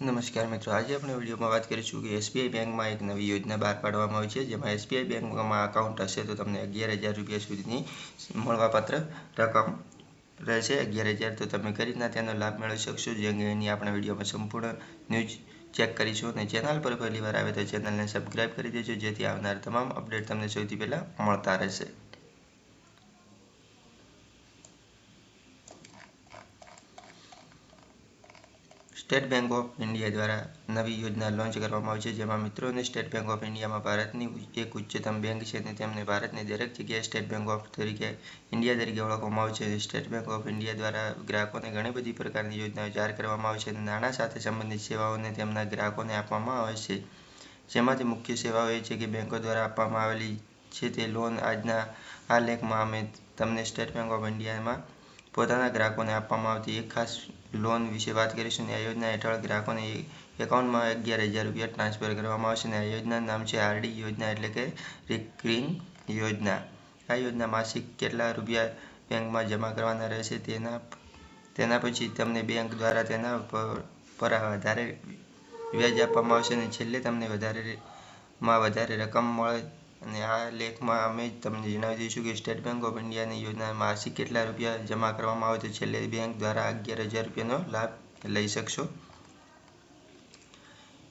નમસ્કાર મિત્રો, આજે આપણે વિડીયોમાં વાત કરીશું કે એસબીઆઈ બેંકમાં એક નવી યોજના બહાર પાડવામાં આવી છે, જેમાં એસબીઆઈ બેંકમાં અકાઉન્ટ હશે તો તમને અગિયાર હજાર રૂપિયા સુધીની મળવાપાત્ર રકમ રહેશે. અગિયાર હજાર તો તમે કઈ રીતના તેનો લાભ મેળવી શકશો, જે અંગેની આપણે વિડીયોમાં સંપૂર્ણ ન્યૂઝ ચેક કરીશું. અને ચેનલ પર પહેલી વાર આવે તો ચેનલને સબસ્ક્રાઈબ કરી દેજો, જેથી આવનાર તમામ અપડેટ તમને સૌથી પહેલાં મળતા રહેશે. સ્ટેટ બેંક ઓફ ઇન્ડિયા દ્વારા નવી યોજના લોન્ચ કરવામાં આવી છે, જેમાં મિત્રોને સ્ટેટ બેંક ઓફ ઇન્ડિયામાં ભારતની એક ઉચ્ચતમ બેંક છે અને તેમને ભારતની દરેક જગ્યાએ સ્ટેટ બેંક ઓફ તરીકે, ઇન્ડિયા તરીકે ઓળખવામાં આવે છે. સ્ટેટ બેંક ઓફ ઇન્ડિયા દ્વારા ગ્રાહકોને ઘણી બધી પ્રકારની યોજનાઓ જાહેર કરવામાં આવે છે અને નાણાં સાથે સંબંધિત સેવાઓને તેમના ગ્રાહકોને આપવામાં આવે છે. જેમાંથી મુખ્ય સેવાઓ એ છે કે બેંકો દ્વારા આપવામાં આવેલી છે તે લોન આજના આ લેખમાં અમે તમને સ્ટેટ બેંક ઓફ ઇન્ડિયામાં પોતાના ગ્રાહકોને આપવામાં આવતી એક ખાસ લોન વિશે વાત કરીશું. આ યોજના હેઠળ ગ્રાહકોને એકાઉન્ટમાં અગિયાર હજાર રૂપિયા ટ્રાન્સફર કરવામાં આવશે. અને આ યોજનાનું નામ છે આરડી યોજના, એટલે કે રિકરિંગ યોજના. આ યોજના માસિક કેટલા રૂપિયા બેંકમાં જમા કરવાના રહેશે તેના તેના પછી તમને બેંક દ્વારા તેના પર વધારે વ્યાજ આપવામાં આવશે અને છેલ્લે તમને વધારે માં વધારે રકમ મળે અને આ લેખમાં અમે તમને જણાવી દઈશું કે સ્ટેટ બેંક ઓફ ઇન્ડિયાની યોજના માસિક કેટલા રૂપિયા જમા કરવામાં આવે તો છેલ્લે બેંક દ્વારા અગિયાર હજાર રૂપિયાનો લાભ લઈ શકશો.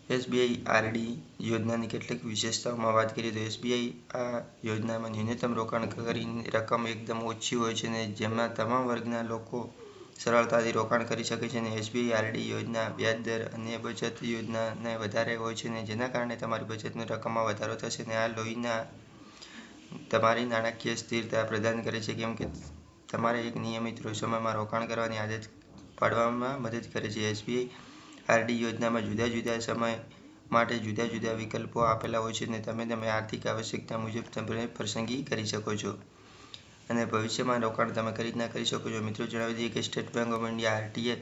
એસબીઆઈ આરડી યોજનાની કેટલીક વિશેષતાઓમાં વાત કરીએ તો એસબીઆઈ આ યોજનામાં ન્યૂનતમ રોકાણ કરીને રકમ એકદમ ઓછી હોય છે અને જેમાં તમામ વર્ગના લોકો સરળતાથી રોકાણ કરી શકે છે અને એસબીઆઈ આરડી યોજના, વ્યાજ દર અને બચત યોજનાને વધારે હોય છે અને જેના કારણે તમારી બચતની રકમમાં વધારો થશે અને આ લોહીના, તમારી નાણાકીય સ્થિરતા પ્રદાન કરે છે, કેમ કે તમારે એક નિયમિત સમયમાં રોકાણ કરવાની આદત પાડવામાં મદદ કરે છે. એસબીઆઈ આરડી યોજનામાં જુદા જુદા સમય માટે જુદા જુદા વિકલ્પો આપેલા હોય છે અને તમે તમે આર્થિક આવશ્યકતા મુજબ તમે પસંદગી કરી શકો છો. અને ભવિષ્યમાં રોકાણ તમે કઈ રીતના કરી શકો છો? મિત્રો, જણાવી દઈએ કે State Bank of India RTA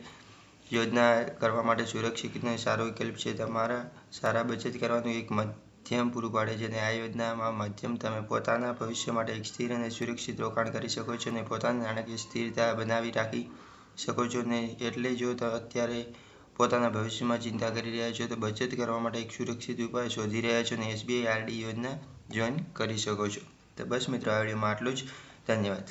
યોજના કરવા માટે સુરક્ષિત અને સારો વિકલ્પ છે. તમારા સારા બચત કરવાનું એક મધ્યમ પૂરું પાડે છે અને આ યોજનામાં મધ્યમ તમે પોતાના ભવિષ્ય માટે એક સ્થિર અને સુરક્ષિત રોકાણ કરી શકો છો અને પોતાની નાણાકીય સ્થિરતા બનાવી રાખી શકો છો ને એટલે જો અત્યારે પોતાના ભવિષ્યમાં ચિંતા કરી રહ્યા છો તો બચત કરવા માટે એક સુરક્ષિત ઉપાય શોધી રહ્યા છો અને એસબીઆઈ આરડી યોજના જોઈન કરી શકો છો. તો બસ મિત્રો, આ વિડીયોમાં આટલું જ. ધન્યવાદ.